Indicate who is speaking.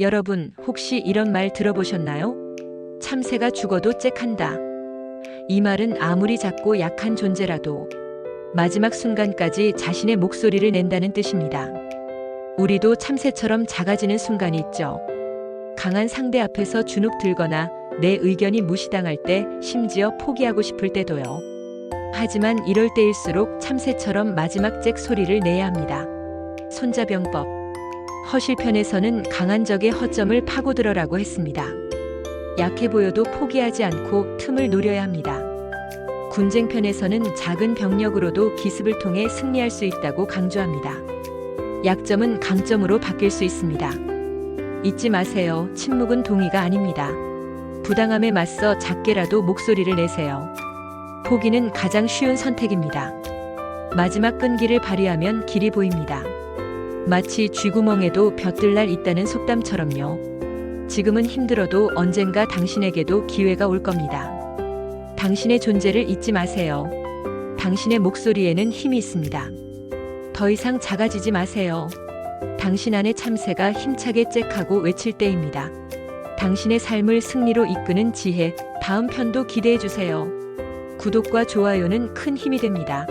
Speaker 1: 여러분, 혹시 이런 말 들어보셨나요? 참새가 죽어도 잭한다. 이 말은 아무리 작고 약한 존재라도 마지막 순간까지 자신의 목소리를 낸다는 뜻입니다. 우리도 참새처럼 작아지는 순간이 있죠. 강한 상대 앞에서 주눅 들거나 내 의견이 무시당할 때 심지어 포기하고 싶을 때도요. 하지만 이럴 때일수록 참새처럼 마지막 잭 소리를 내야 합니다. 손자병법. 허실편에서는 강한 적의 허점을 파고들어라고 했습니다. 약해 보여도 포기하지 않고 틈을 노려야 합니다. 군쟁편에서는 작은 병력으로도 기습을 통해 승리할 수 있다고 강조합니다. 약점은 강점으로 바뀔 수 있습니다. 잊지 마세요. 침묵은 동의가 아닙니다. 부당함에 맞서 작게라도 목소리를 내세요. 포기는 가장 쉬운 선택입니다. 마지막 끈기를 발휘하면 길이 보입니다. 마치 쥐구멍에도 벼뜰 날 있다는 속담처럼요. 지금은 힘들어도 언젠가 당신에게도 기회가 올 겁니다. 당신의 존재를 잊지 마세요. 당신의 목소리에는 힘이 있습니다. 더 이상 작아지지 마세요. 당신 안의 참새가 힘차게 잭하고 외칠 때입니다. 당신의 삶을 승리로 이끄는 지혜, 다음 편도 기대해 주세요. 구독과 좋아요는 큰 힘이 됩니다.